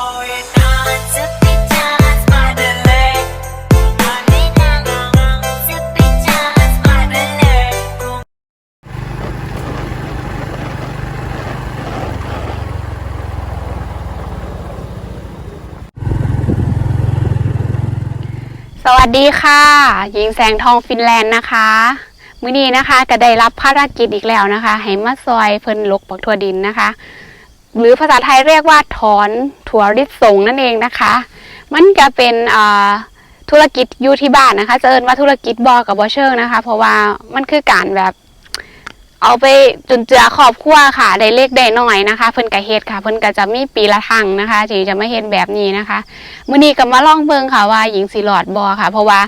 สวัสดีค่ะ หญิงแสงทองฟินแลนด์นะคะ มื้อนี้นะคะก็ได้รับภารกิจอีกแล้วนะคะ ให้มาซอยเพิ่นลกปักทัวดินนะคะ หรือภาษาไทยเรียกว่าถอนถั่วริดสงนั่นเองนะคะ มันก็เป็นธุรกิจอยู่ที่บ้านนะคะจะเอินว่าธุรกิจบอกับบอเชิงนะคะ เพราะว่ามันคือการแบบเอาไปจุนเจือครอบครัวค่ะได้เล็กได้น้อยนะคะ เพิ่นก็เฮ็ดค่ะ เพิ่นก็จะมีปีละครั้งนะคะที่จะไมาเฮ็ดแบบนี้นะคะมื้อนี้ก็มาลองเบิ่งค่ะว่าหญิงสิรอดบ่ค่ะ เพราะว่า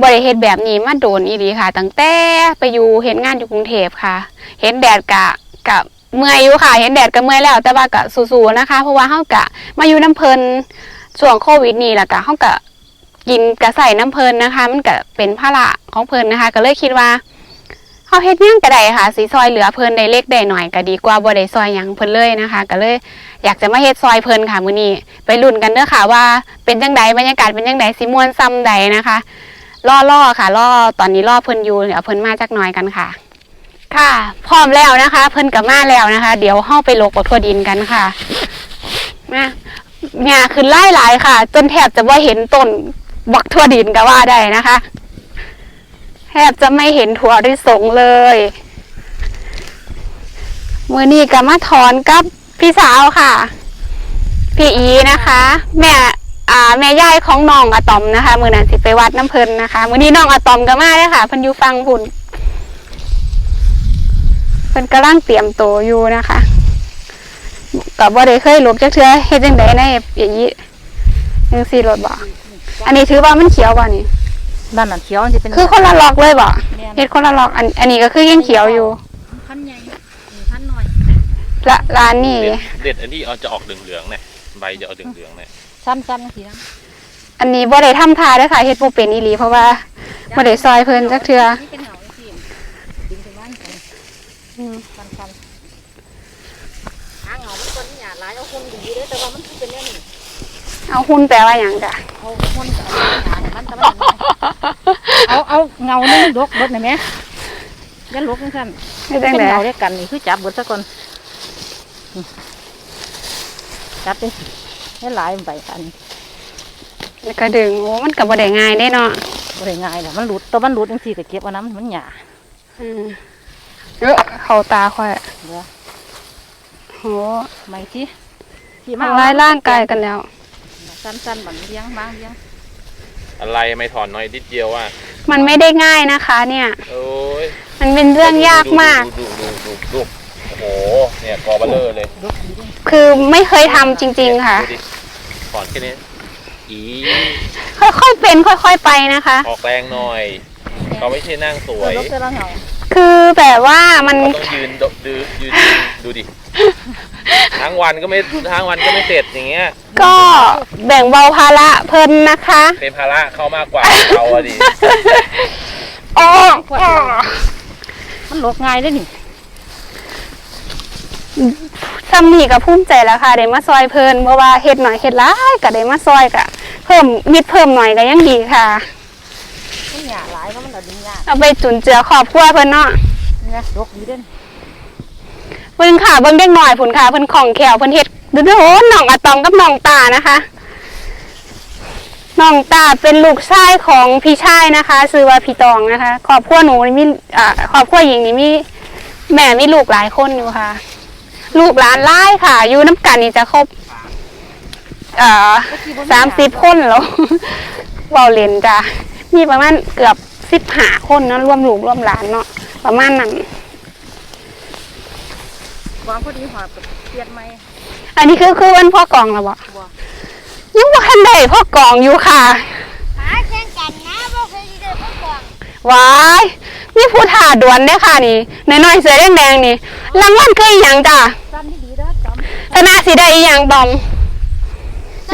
บ่ได้เฮ็ดแบบนี้มาโดนอีหลีค่ะตั้งแต่ไปอยู่เฮ็ดงานอยู่กรุงเทพค่ะ เห็นแดดกะกะ เมื่อยอยู่ค่ะ เห็นแดดก็เมื่อยแล้ว แต่ว่าก็สู้ๆนะคะ เพราะว่าเฮากะมาอยู่น้ำเพลินช่วงโควิดนี่แหละกะเฮากะกินกะใส่น้ำเพลินนะคะ มันก็เป็นภาระของเพลินนะคะ ก็เลยคิดว่าเฮาเฮ็ดยังก็ได้ค่ะสิซอยเหลือเพลินได้เล็กได้หน่อยก็ดีกว่าบ่ได้ซอยหยังเพิ่นเลยนะคะ ก็เลยอยากจะมาเฮ็ดซอยเพลินค่ะมื้อนี้ไปลุ้นกันเด้อค่ะว่าเป็นจังไดบรรยากาศเป็นจังไดสิม่วนซ้ำใดนะคะล่อล่อๆค่ะล่อตอนนี้ล่อเพิ่นอยู่เดี๋ยวเพิ่นมาจักหน่อยกันค่ะ ค่ะ พร้อมแล้วนะคะ เพิ่นกับมาแล้วนะคะ เดี๋ยวเข้าไปโลกบักทั่วดินกันค่ะมาเนี่ยคือไล่หลายค่ะ จนแทบจะว่าเห็นต้นบักทั่วดินก็ว่าได้นะคะ แทบจะไม่เห็นถั่วที่สงเลยมือนี้ก็มาถอนกับพี่สาวค่ะ พี่อีนะคะ แม่อ่าแม่ยายของน้องอะตอมนะคะ มือนั้นสิไปวัดน้ำเพลินนะคะ มือนี้น้องอะตอมก็มาเลยค่ะเพิ่นยูฟังพุ่น พิ่นกำลังเตรียมโตวอยู่นะคะกับว่าได้เคยหลบจักเทื่อเฮ็ดจังไดในอย่างนี้ยังสี่รถบ่อันนี้ถือว่ามันเขียวบ่นี่ด้านนั้นเขียวมันจะเป็นคือคนละล็อกเลยบ่แม่นเฮ็ดคนละล็อกอัน อันนี้ก็คือยังเขียวอยู่พันใหญ่นี่พันหน่อยละร้านนี่เด็ดเด็ดอันที่เอาจะออกเหลืองๆเนี่ยใบจะออกเหลืองๆเนี่ยสั้นๆสีน้อันนี้บ่ได้ทำทาเด้อค่ะเฮ็ดบ่เป็นอีหลีเพราะว่าบ่ได้ซอยเพิ่นจักเทื่อ นี่เป็นเหงาสิดึงไปบ้านกัน อืม สั้นๆหางเหงามันต้นหยาดหลายเอาคนดี เลยแต่ว่ามันคือเป็นแน่นี่เอาหุ้นแปลว่าหยังจ้ะเอาคนกับเอาหยาดมันแต่มันเอาเอาเงานี่ลกลกหน่อยไหมยันลกจังซั่นเฮ็ดเป็จันงได๋เงาเรียกกันนี่คือจับเบิดซะก่อนนี่จับดิให้หลายใบกันแล้วก็ดึงโอ้มันก็บ่ได้ง่ายเด้เนาะบ่ได้ง่ายแหละมันหลุดตัวมันหลุดจังซี่ก็เก็บเอาน้ำมันหยาอืมเออเข้าตาค่อยเดี๋ยวโหไม่ สิที่ทำร้ายร่างกายกันแล้ว สั้นๆแบบเลี้ยงบางเลี้ยงอะไรไม่ถอนน้อยนิดเดียวว่ามันไม่ได้ง่ายนะคะ เนี่ย โอ้ยมันเป็นเรื่องยากมาก ดูดูดูดูดูโอ้โหเนี่ยกอเบลเลอร์เลยรถดีด้วยคือไม่เคยทำจริง ๆ ค่ะ ดูดิถอนแค่นี้อีค่อยๆเป็นค่อยๆไปนะคะ ออกแรงหน่อยเขาไม่ใช่นั่งสวยรถเสื้อเหงาคือแบบว่ามัน เขาต้องยืนดดูยืนดูดิ ทั้งวันก็ไม่ทั้งวันก็ไม่เสร็จอย่างเงี้ย ก็แบ่งเบาภาระเพิ่นนะคะเป็นภาระเขามากกว่าเราอะดิอ๋อมันหลกง่ายเลยนี่ซ้ำนี่ก็ภูมิใจแล้วค่ะได้มาซอยเพิ่นเพราะว่าเฮ็ดหน่อยเฮ็ดหลายก็ได้มาซอยก็เพิ่มมิดเพิ่มหน่อยก็ยังดีค่ะ มันหยาหลายเพราะมันเอาดินหยาเอาไปจุนเจือครอบครัวเพิ่นเนาะเนี่ยรกดีด้วย เบิ่งค่ะเบิ่งเด็กหน่อยผุนค่ะเพิ่นของแขวเพิ่นเฮ็ดดูดูน้องอะตอมกับน้องตานะคะน้องตาเป็นลูกชายของพี่ชายนะคะชื่อว่าพี่ตองนะคะครอบครัวหนูนี่มีอ่าครอบครัวหญิงนี่มีแม่มีลูกหลายคนอยู่ค่ะ ลูกหลานหลายค่ะ อยู่น้ำกันนี่จะครบเอ่อสามสิบคนแล้วเว้าเล่นจ้ะมีประมาณเกือบสิบห้าคนเนาะรวมลูกรวมหลานเนาะประมาณนั้น วางพอดีหัวเปลี่ยนไหมอันนี้คือคือวันพ่อกองแล้วบ่บ่ยังบ่ทันได้พ่อกองอยู่ค่ะหาแข่งกันนะบ่เคยได้พบก่อนว้ายมีผู้ถ่าดวนเด้อค่ะนี่น้อยๆเสือแดงๆนี่รางวัลคืออีหยังจ้ะสั้นที่ดีแล้วจชนะสิได้อีหยังบอม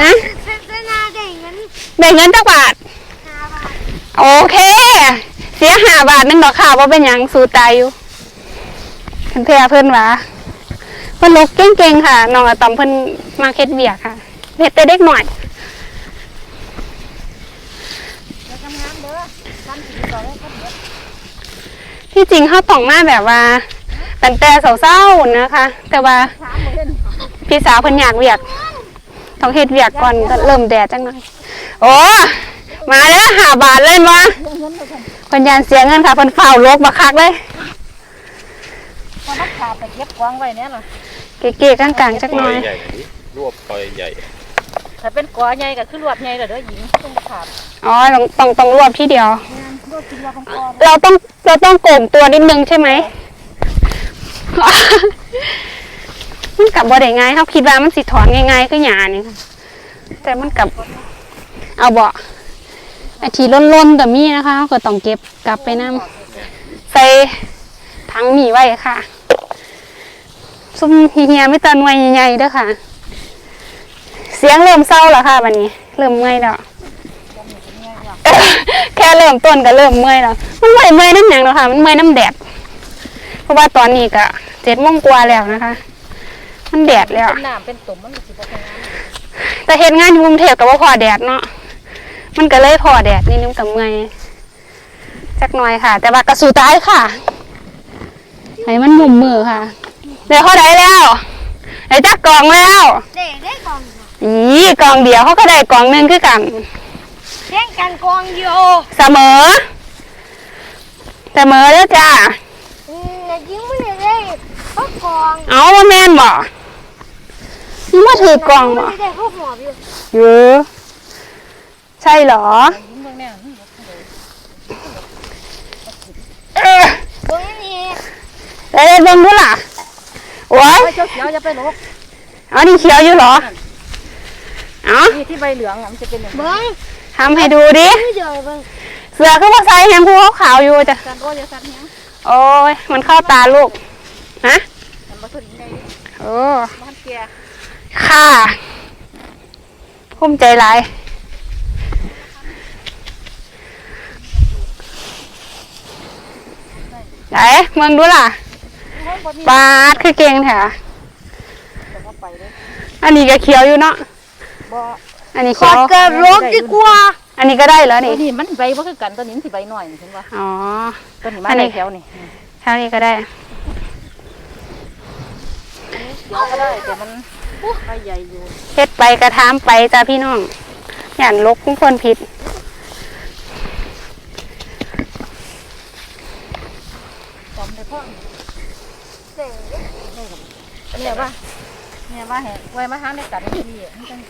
ฮะเส้นเส้นหน้าได้เงินได้เงินจักบาทห้าบาทโอเค เสียห้าบาทนึงดอกค่ะว่าเป็นหยังสู้ตายอยู่เพิ่นเพื่อเพิ่นว่า เพิ่นลกเก่งๆค่ะน้องอะตอมเพิ่นมาเฮ็ดเวียกค่ะเฮ็ดแต่เด็กหน่อยที่จริงเขาต้องมาแบบว่าตั้งแต่เศร้าๆนะคะ แต่ว่าพี่สาวเพิ่นอยากเวียกต้องเฮ็ดเวียกก่อนก็เริ่มแดดจังหน่อยโอ้มาแล้วหาบาทเลยมาเงินเงินเลยค่ะเพิ่นยานเสียเงินค่ะเพิ่นเฝ้าโลกบักคักเลย พอนักขาไปเก็บกวางไว้เนี่ยล่ะเก๋ๆกลางๆจักปหล่น่ออยยใหญ่ดิรวบปล่อยใหญ่ถ้าเป็นกอใหญ่ก็คือรวดใหญ่เลยเด้อหญิงต้องขาดอ๋อต้องต้องต้องรวบที่เดียวงานรวดกินรวดของกอเราต้องเราต้องโก่งตัวนิดนึงใช่ไหม มันกลับบ่ได้ง่ายเขาคิดว่ามันสิถอนง่ายๆคือหยานี่ค่ะแต่มันกลับ เอาบ่ไอทีล้นๆกับมีนะคะเขาก็ต้องเก็บกลับไปนํใส่ถังหมีไว้ค่ะ ซุ่มเฮียไม่ตาหน่วยใหญ่ๆเด้อค่ะ เสียงเริ่มเศร้าแล้วค่ะวันนี้ เริ่มเมื่อยแล้วแค่เริ่มต้นก็เริ่มเมื่อยแล้วมันไม่เมื่อยน้ำหยังแล้วค่ะ มันเมื่อยน้ำแดดเพราะว่าตอนนี้ก็เจ็ดโมงกว่าแล้วนะคะ มันแดดแล้ว น้ำเป็นตุ่มมันสิบ่เป็นน้แต่เฮ็ดงานอยู่กรุงเทพก็บ่พอแดดเนาะ มันก็เลยพอแดดนิดนึงกับเมื่อยจักหน่อยค่ะ แต่ว่าก็สู้ตายค่ะ ให้มันหมุมมือค่ะ เดี๋ยวเขาได้แล้วได้จักกล่องแล้วเด็กได้กองค่ะอีกล่องเดียวเขาก็ได้กล่องหนึงคือกันแข่งกันกองโยเสมอ เสมอแล้วจ้าอืมแต่ยิงไม่ได้ได้เพราะกองเอาว่าแม่นบ่มึงมาถือกล่องบ่ไม่ได้เพราะหัวอยู่เยอะใช่เหรอหญิงเบิ่งแน่นี่เออตรงนี้ได้ได้เบิ่งดูล่ะ โอ้ยไปเจ้าเขียวอย่าไปลกเอานี่เขียวอยู่เหรอเอานี่ที่ใบเหลืองอะมันจะเป็นอย่างนี้เบิ้งทำให้ดูดิ ไม่เดี๋ยวเบิ้งเสือขึ้นมาใส่แฮมพูขาวๆอยู่จ้ะการโอ้ยอย่าสั่นเนี้ยโอ้ยมันเข้าตาลูกฮะมันมาถึงในโอ้บ้านเกียค่ะภูมิใจหลายไหนเมืองดูล่ะห้องบ่มี ปาดคือเก่งแถะแต่ว่าไปเลยอันนี้ก็เขียวอยู่เนาะบ่อันนี้ขเขีอยวเกิดรถดีกว่าอันนี้ก็ได้แล้วตัวนี่นี้มันใบบ่คือกันตัวนี้มันสิใบหน่อยเห็นป่ะอ๋อ ตัวนี้มาอันนี้ ได้แถวนี่เท่านี้ก็ได้ เดี๋ยวก็ได้แต่มันใบใหญ่อยู่เฮ็ดไปกระทามไปจ้าพี่น้องอย่านลกคุ้งคนผิดจอมได้พ่อ เด็กเนี่ยว่าเนี่ยว่าแหะไว้มาหาในกัดที่มันจัง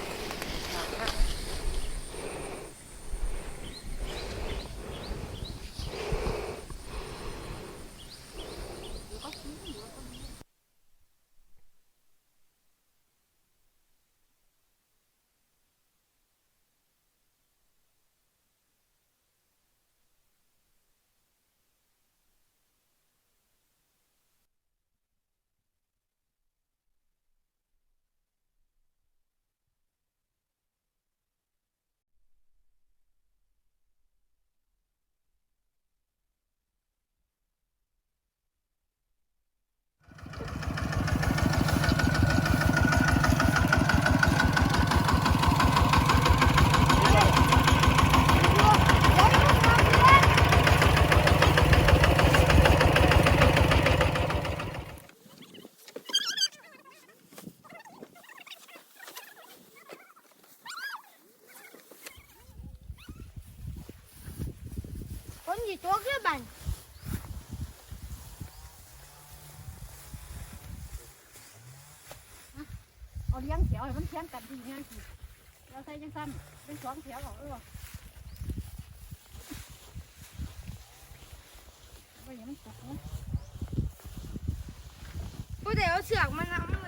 คนอยู่ตัวแค่บันเอาเลี้ยงแถวให้มันเทียงกันดีง่ายสิเราใส่จังสั้นเป็นสองแถวเอาเออว่าอย่างมันตกนะผู้เดี๋ยวเอาเสือกมานำ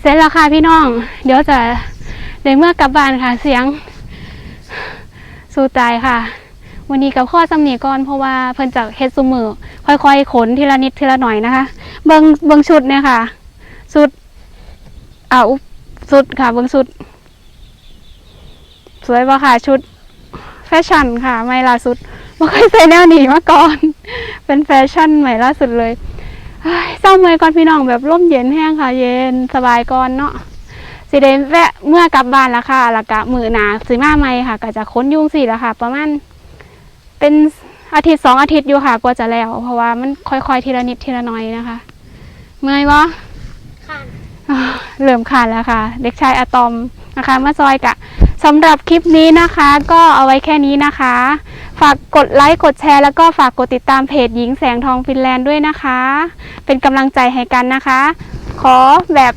เสร็จแล้วค่ะพี่น้อง เดี๋ยวจะเดี๋ยวเมื่อกลับบ้านค่ะ เสียง สู้ตายค่ะ วันนี้กับข้อสำนีก่อนเพราะว่าเพิ่นจะเฮ็ดซุมือค่อยๆขนทีละนิดทีละหน่อยนะคะ เบิงเบิงชุดเนี่ยค่ะชุดอาอุปชุดค่ะเบิงชุด สวยปะค่ะชุด แฟชั่นค่ะ ไม่ล่าสุดไม่เคยใส่แนวนี้มาก่อน เป็นแฟชั่นใหม่ล่าสุดเลย เฮ้ยเศร้าเมื่อยก่อนพี่น้องแบบร่มเย็นแห้งค่ะ เย็นสบายก่อนเนาะสิได้แวะเมื่อกลับบ้านแล้วค่ะแล้วก็มือหนาสิมาใหม่ค่ะ ก็จะค้นยุงสิแล้วค่ะ ประมาณเป็นอาทิตย์สองอาทิตย์อยู่ค่ะกว่าจะแล้ว เพราะว่ามันค่อยๆทีละนิดทีละน้อยนะคะ เมื่อยวะค่ะอ่าเริ่มขาดแล้วค่ะ เด็กชายอะตอมนะคะมาซอยกะสำหรับคลิปนี้นะคะ ก็เอาไว้แค่นี้นะคะ ฝากกดไลค์กดแชร์แล้วก็ฝากกดติดตามเพจหญิงแสงทองฟินแลนด์ด้วยนะคะ เป็นกำลังใจให้กันนะคะ ขอแบบ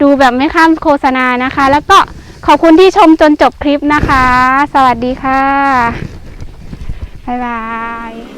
ดูแบบไม่ข้ามโฆษณานะคะ แล้วก็ขอบคุณที่ชมจนจบคลิปนะคะ สวัสดีค่ะ บ๊ายบาย